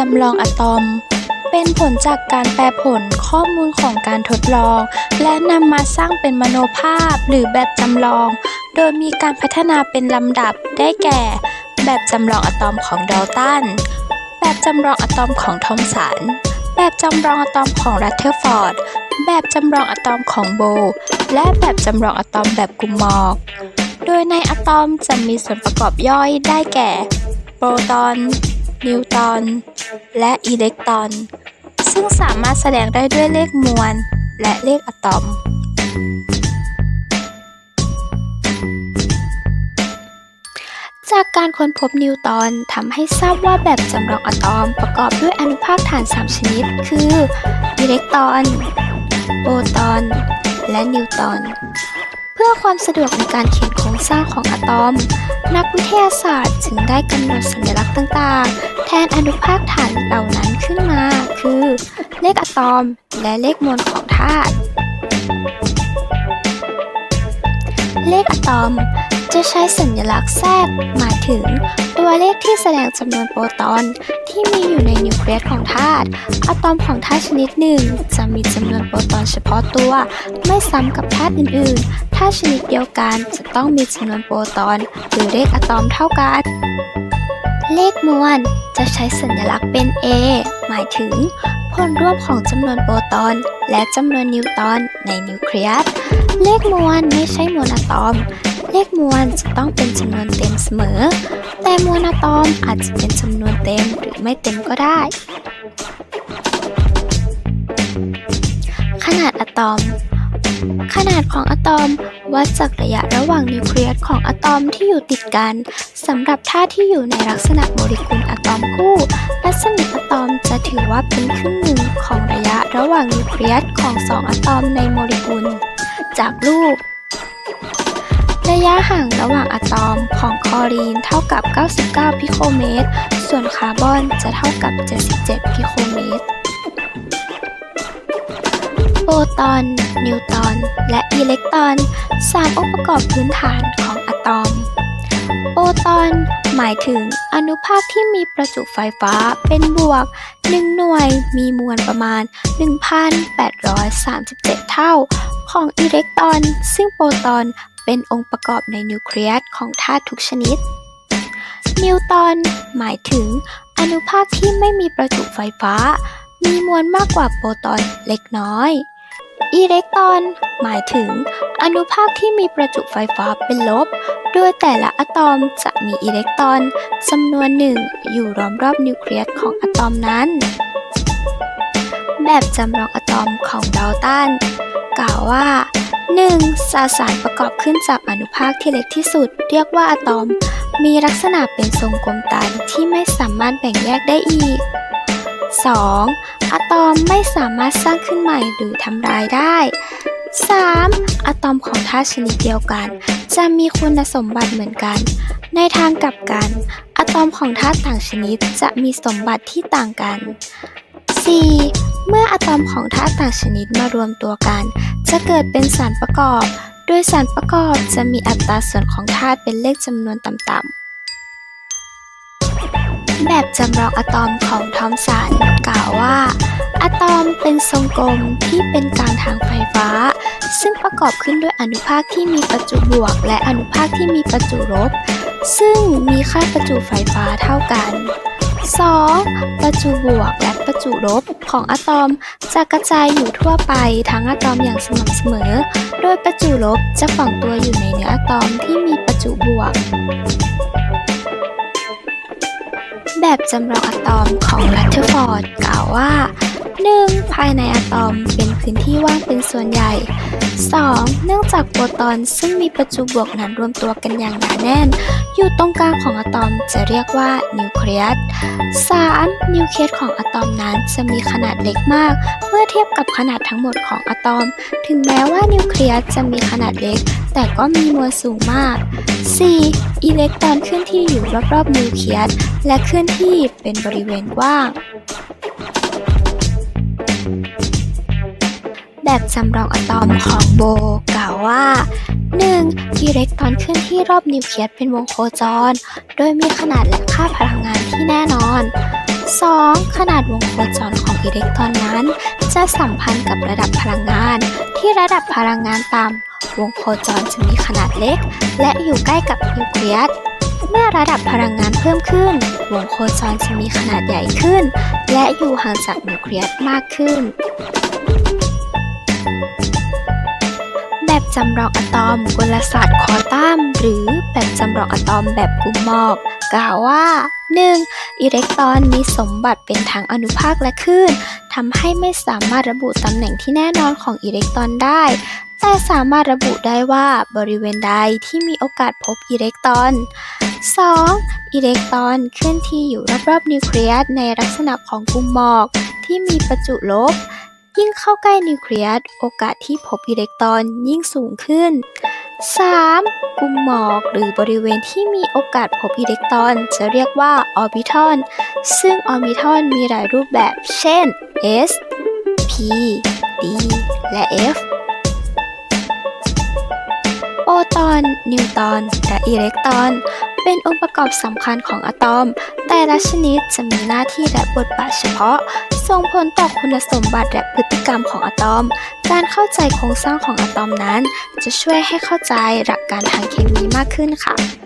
จำลองอะตอม เป็นผลจากการแปลผลข้อมูลของการทดลอง และนำมาสร้างเป็นมโนภาพหรือแบบจำลอง โดยมีการพัฒนาเป็นลำดับได้แก่ แบบจำลองอะตอมของดอลตัน แบบจำลองอะตอมของทอมสัน แบบจำลองอะตอมของรัตเทอร์ฟอร์ด แบบจำลองอะตอมของโบ และแบบจำลองอะตอมแบบกลุ่มหมอกโดยในอะตอมจะมีส่วนประกอบย่อยได้แก่ โปรตอน นิวตรอน และอิเล็กตรอน ซึ่งสามารถแสดงได้ด้วยเลขมวล และเลขอะตอม จากการค้นพบนิวตรอนทำให้ทราบว่าแบบจำลองอะตอมประกอบด้วยอนุภาคฐาน 3 ชนิด คืออิเล็กตรอน โปรตอน และนิวตรอน พื่อความสะดวกในการเขียนโครงสร้างของอะตอม นักวิทยาศาสตร์จึงได้กำหนดสัญลักษณ์ต่างๆ แทนอนุภาคฐานเหล่านั้นขึ้นมา คือ เลขอะตอมและเลขมวลของธาตุเลขอะตอม จะใช้สัญลักษณ์แทรกหมายถึง ตัวเลขที่แสดงจำนวนโปรตอนที่มีอยู่ในนิวเคลียสของธาตุอะตอมของธาตุชนิดหนึ่ง จะมีจำนวนโปรตอนเฉพาะตัว ไม่ซ้ำกับธาตุอื่นๆธาตุชนิดเดียวกันจะต้องมีจำนวนโปรตอน หรือเลขอะตอมเท่ากัน เลขมวลจะใช้สัญลักษณ์เป็น A หมายถึงผลรวมของจำนวนโปรตอน และจำนวนนิวตอนในนิวเคลียสเลขมวลไม่ใช่มวลอะตอม เลขมวลจะต้องเป็นจำนวนเต็มเสมอ แต่มวลอะตอมอาจจะเป็นจำนวนเต็มหรือไม่เต็มก็ได้ ขนาดอะตอม ขนาดของอะตอมวัดจากระยะระหว่างนิวเคลียสของอะตอมที่อยู่ติดกันสำหรับธาตุที่อยู่ในลักษณะโมเลกุลอะตอมคู่รัศมีอะตอมจะถือว่าเป็นครึ่งหนึ่งของระยะระหว่างนิวเคลียสของสองอะตอมในโมเลกุล จากรูป ระยะห่างระหว่างอะตอมของคลอรีนเท่ากับ 99 พิโคเมตร ส่วนคาร์บอนจะเท่ากับ 77 พิโคเมตร โปรตอน นิวตอน และอิเล็กตรอนสามองค์ประกอบพื้นฐานของอะตอม โปรตอน หมายถึงอนุภาคที่มีประจุไฟฟ้าเป็นบวก 1 หน่วยมีมวลประมาณ 1,837 เท่าของอิเล็กตรอน ซึ่งโปรตอน เป็นองค์ประกอบในนิวเคลียสของธาตุทุกชนิด นิวตอนหมายถึงอนุภาคที่ไม่มีประจุไฟฟ้า มีมวลมากกว่าโปรตอนเล็กน้อย อิเล็กตรอน หมายถึง อนุภาคที่มีประจุไฟฟ้าเป็นลบ โดยแต่ละอะตอมจะมีอิเล็กตรอนจำนวนหนึ่งอยู่ล้อมรอบนิวเคลียสของอะตอมนั้น แบบจำลองอะตอมของดาลตันกล่าวว่า 1. สสารประกอบขึ้นจากอนุภาคที่เล็กที่สุด เรียกว่าอะตอม มีลักษณะเป็นทรงกลมตันที่ไม่สามารถแบ่งแยกได้อีก 2. อะตอมไม่สามารถสร้างขึ้นใหม่หรือทำลายได้ 3. อะตอมของธาตุชนิดเดียวกัน จะมีคุณสมบัติเหมือนกัน ในทางกลับกัน อะตอมของธาตุต่างชนิดจะมีสมบัติที่ต่างกัน 4. เมื่ออะตอมของธาตุต่างชนิดมารวมตัวกัน จะเกิดเป็นสารประกอบ โดยสารประกอบจะมีอัตราส่วนของธาตุเป็นเลขจำนวนต่ำๆ แบบจำลองอะตอมของทอมสันกล่าวว่า อะตอมเป็นทรงกลมที่เป็นกลางทางไฟฟ้า ซึ่งประกอบขึ้นด้วยอนุภาคที่มีประจุบวก และอนุภาคที่มีประจุลบ ซึ่งมีค่าประจุไฟฟ้าเท่ากัน 2. ประจุบวกและประจุลบ ของอะตอมจะกระจายอยู่ทั่วไปทั้งอะตอมอย่างสม่ำเสมอ โดยประจุลบจะฝังตัวอยู่ในเนื้ออะตอมที่มีประจุบวก แบบจำลองอะตอมของรัตเทอร์ฟอร์ดกล่าวว่า 1. ภายในอะตอมเป็นพื้นที่ว่างเป็นส่วนใหญ่ 2. เนื่องจากโปรตอนซึ่งมีประจุบวกนั้นรวมตัวกันอย่างหนาแน่น อยู่ตรงกลางของอะตอมจะเรียกว่านิวเคลียส 3. นิวเคลียสของอะตอมนั้นจะมีขนาดเล็กมาก เมื่อเทียบกับขนาดทั้งหมดของอะตอม ถึงแม้ว่านิวเคลียสจะมีขนาดเล็ก แต่ก็มีมวลสูงมาก 4. อิเล็กตรอนเคลื่อนที่อยู่รอบๆนิวเคลียสและเคลื่อนที่เป็นบริเวณกว้าง แบบจำลองอะตอมของโบกล่าวว่า 1. อิเล็กตรอนเคลื่อนที่รอบนิวเคลียสเป็นวงโคจร โดยมีขนาดและค่าพลังงานที่แน่นอน 2. ขนาดวงโคจรของอิเล็กตรอนนั้น จะสัมพันธ์กับระดับพลังงาน ที่ระดับพลังงานต่ำวงโคจรจะมีขนาดเล็ก และอยู่ใกล้กับนิวเคลียสเมื่อระดับพลังงานเพิ่มขึ้น วงโคจรจะมีขนาดใหญ่ขึ้น และอยู่ห่างจากนิวเคลียสมากขึ้น แบบจำลองอะตอมกลศาสตร์ควอตัมหรือแบบจำลองอะตอมแบบกลุ่มหมอกกล่าวว่า 1. อิเล็กตรอนมีสมบัติเป็นทั้งอนุภาคและคลื่นทำให้ไม่สามารถระบุตำแหน่งที่แน่นอนของอิเล็กตรอนได้ แต่สามารถระบุได้ว่าบริเวณใดที่มีโอกาสพบอิเล็กตรอน 2. อิเล็กตรอนเคลื่อนที่อยู่รอบๆนิวเคลียสในลักษณะของกลุ่มหมอกที่มีประจุลบ ยิ่งเข้าใกล้นิวเคลียส โอกาสที่พบอิเล็กตรอนยิ่งสูงขึ้น 3. กลุ่มหมอกหรือบริเวณที่มีโอกาสพบอิเล็กตรอน จะเรียกว่าออร์บิทอลซึ่งออร์บิทอลมีหลายรูปแบบ เช่น S P D และ F โปรตอน นิวตอนและอิเล็กตรอน เป็นองค์ประกอบสำคัญของอะตอม แต่ละชนิดจะมีหน้าที่และบทบาทเฉพาะ ส่งผลต่อคุณสมบัติและพฤติกรรมของอะตอม การเข้าใจโครงสร้างของอะตอมนั้น จะช่วยให้เข้าใจหลักการทางเคมีมากขึ้นค่ะ